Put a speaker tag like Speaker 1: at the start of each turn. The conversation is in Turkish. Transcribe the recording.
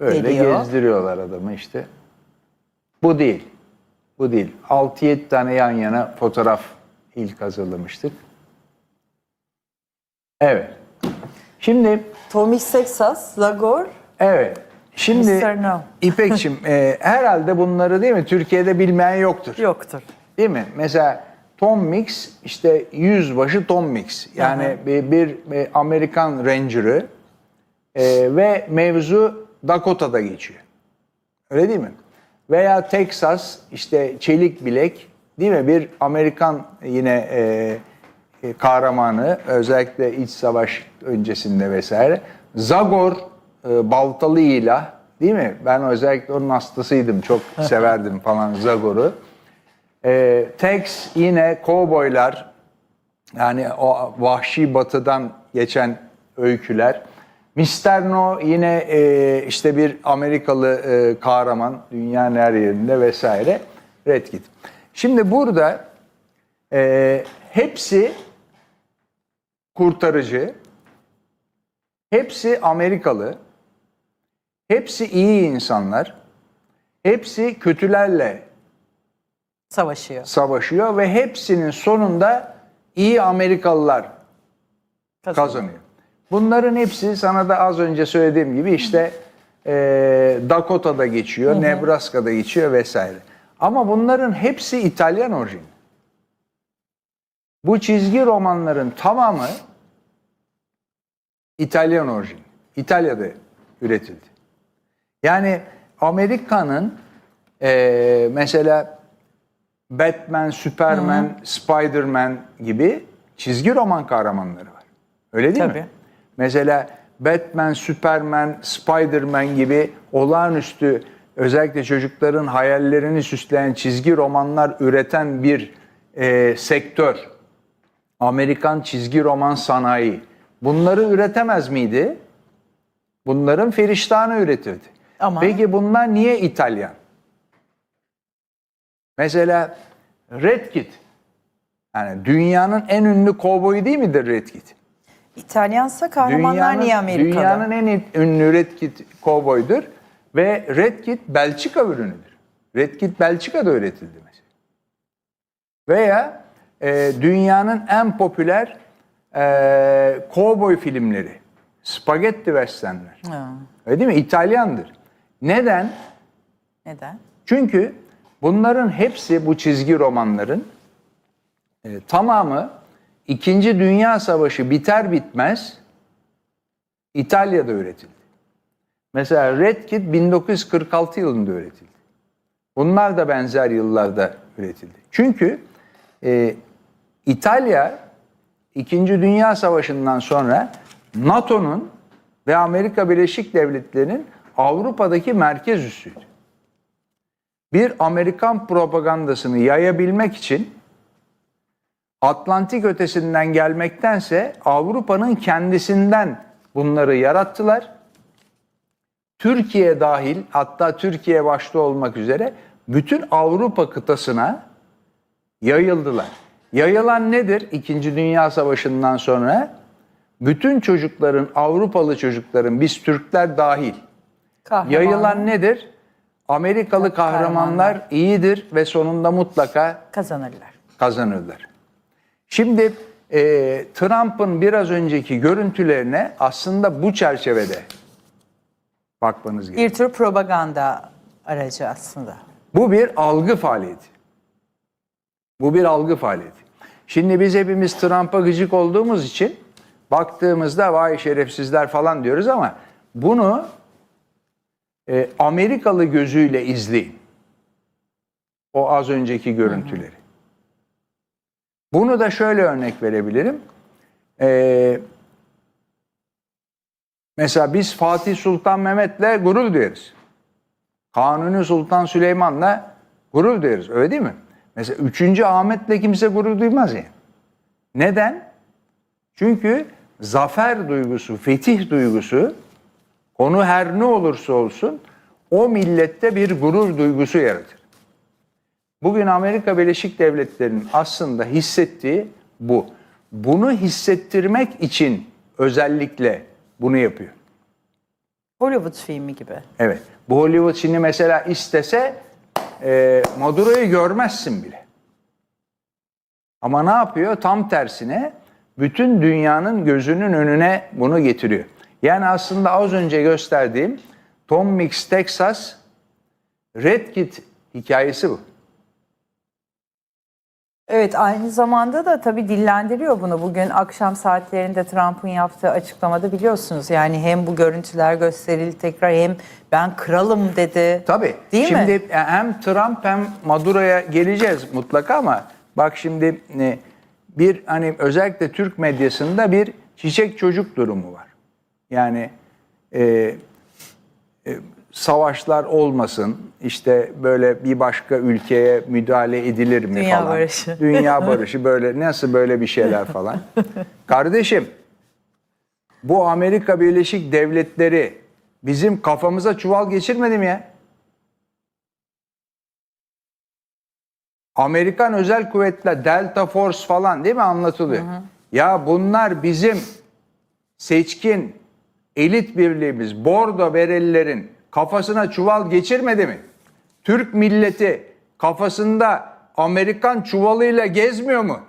Speaker 1: Böyle
Speaker 2: Geliyor.
Speaker 1: gezdiriyorlar adamı işte. Bu değil. Bu değil. 6-7 tane yan yana fotoğraf ilk hazırlamıştık. Evet. Şimdi
Speaker 2: Tommy Sexas, Zagor,
Speaker 1: evet. Şimdi
Speaker 2: Mr. No.
Speaker 1: İpekçim e, herhalde bunları değil mi Türkiye'de bilmeyen yoktur.
Speaker 2: yoktur.
Speaker 1: Değil mi? Mesela Tom Mix işte yüzbaşı Tom Mix. Yani bir, bir, bir Amerikan Ranger'ı e, ve mevzu Dakota'da geçiyor. Öyle değil mi? Veya Texas işte çelik bilek değil mi? Bir Amerikan yine e, e, kahramanı özellikle iç savaş öncesinde vesaire. Zagor e, baltalı ilah değil mi? Ben özellikle onun hastasıydım. Çok severdim falan Zagor'u. E, Tex yine kovboylar yani o vahşi batıdan geçen öyküler. Mr. No yine e, işte bir Amerikalı e, kahraman dünyanın her yerinde vesaire. Red Kit. Şimdi burada e, hepsi kurtarıcı, hepsi Amerikalı, hepsi iyi insanlar, hepsi kötülerle
Speaker 2: Savaşıyor.
Speaker 1: savaşıyor ve hepsinin sonunda iyi Amerikalılar kazanıyor. Bunların hepsi sana da az önce söylediğim gibi işte e, Dakota'da geçiyor, Nebraska'da geçiyor vesaire. Ama bunların hepsi İtalyan orijini. Bu çizgi romanların tamamı İtalyan orijini. İtalya'da üretildi. Yani Amerika'nın e, mesela Batman, Superman, Spider-Man gibi çizgi roman kahramanları var. Öyle değil
Speaker 2: Tabii.
Speaker 1: mi? Mesela Batman, Superman, Spider-Man gibi olağanüstü özellikle çocukların hayallerini süsleyen çizgi romanlar üreten bir e, sektör. Amerikan çizgi roman sanayi. Bunları üretemez miydi? Bunların feriştahını üretirdi.
Speaker 2: Ama-
Speaker 1: Peki bunlar niye İtalyan? Mesela Red Kit. Yani dünyanın en ünlü kovboyu değil midir Red Kit?
Speaker 2: İtalyansa kahramanlar niye Amerikalı?
Speaker 1: Dünyanın en ünlü Red Kit kovboydur ve Red Kit Belçika ürünüdür. Red Kit Belçika'da üretildi mesela. Veya e, dünyanın en popüler e, kovboy filmleri. Spagetti westernler.
Speaker 2: Ha,
Speaker 1: Öyle değil mi? İtalyandır. Neden?
Speaker 2: neden?
Speaker 1: Çünkü bunların hepsi bu çizgi romanların e, tamamı İkinci Dünya Savaşı biter bitmez İtalya'da üretildi. Mesela Red Kit 1946 yılında üretildi. Bunlar da benzer yıllarda üretildi. Çünkü e, İtalya İkinci Dünya Savaşı'ndan sonra NATO'nun ve Amerika Birleşik Devletleri'nin Avrupa'daki merkez üssüydü bir Amerikan propagandasını yayabilmek için Atlantik ötesinden gelmektense Avrupa'nın kendisinden bunları yarattılar. Türkiye dahil hatta Türkiye başta olmak üzere bütün Avrupa kıtasına yayıldılar. Yayılan nedir? İkinci Dünya Savaşı'ndan sonra bütün çocukların, Avrupalı çocukların, biz Türkler dahil
Speaker 2: Kahraman.
Speaker 1: Yayılan nedir? Amerikalı kahramanlar iyidir ve sonunda mutlaka
Speaker 2: Kazanırlar.
Speaker 1: kazanırlar. Şimdi e, Trump'ın biraz önceki görüntülerine aslında bu çerçevede bakmanız gerekiyor.
Speaker 2: Bir tür propaganda aracı aslında.
Speaker 1: Bu bir algı faaliyeti. Bu bir algı faaliyeti. Şimdi biz hepimiz Trump'a gıcık olduğumuz için baktığımızda vay şerefsizler falan diyoruz ama bunu e, Amerikalı gözüyle izleyin. O az önceki görüntüleri. Bunu da şöyle örnek verebilirim. E, mesela biz Fatih Sultan Mehmet'le gurur duyarız. Kanuni Sultan Süleyman'la gurur duyarız. Öyle değil mi? Mesela 3. Ahmet'le kimse gurur duymaz yani. Neden? Çünkü zafer duygusu, fetih duygusu konu her ne olursa olsun o millette bir gurur duygusu yaratır. Bugün Amerika Birleşik Devletleri'nin aslında hissettiği bu. Bunu hissettirmek için özellikle bunu yapıyor.
Speaker 2: Hollywood filmi gibi.
Speaker 1: Evet. Bu Hollywood şimdi mesela istese e, Maduro'yu görmezsin bile. Ama ne yapıyor? Tam tersine bütün dünyanın gözünün önüne bunu getiriyor. Yani aslında az önce gösterdiğim Tom Mix Texas Red Kit hikayesi bu.
Speaker 2: Evet aynı zamanda da tabii dillendiriyor bunu. Bugün akşam saatlerinde Trump'ın yaptığı açıklamada biliyorsunuz. Yani hem bu görüntüler gösterildi tekrar hem ben kralım dedi.
Speaker 1: Tabii.
Speaker 2: Değil
Speaker 1: şimdi
Speaker 2: mi?
Speaker 1: hem Trump hem Maduro'ya geleceğiz mutlaka ama bak şimdi e, bir hani özellikle Türk medyasında bir çiçek çocuk durumu var. Yani e, e, savaşlar olmasın, işte böyle bir başka ülkeye müdahale edilir mi
Speaker 2: Dünya
Speaker 1: falan.
Speaker 2: barışı.
Speaker 1: Dünya barışı böyle nasıl böyle bir şeyler falan. Kardeşim bu Amerika Birleşik Devletleri bizim kafamıza çuval geçirmedi mi ya? Amerikan özel kuvvetler Delta Force falan değil mi anlatılıyor? Ya bunlar bizim seçkin elit birliğimiz Bordo Berelilerin kafasına çuval geçirmedi mi? Türk milleti kafasında Amerikan çuvalıyla gezmiyor mu?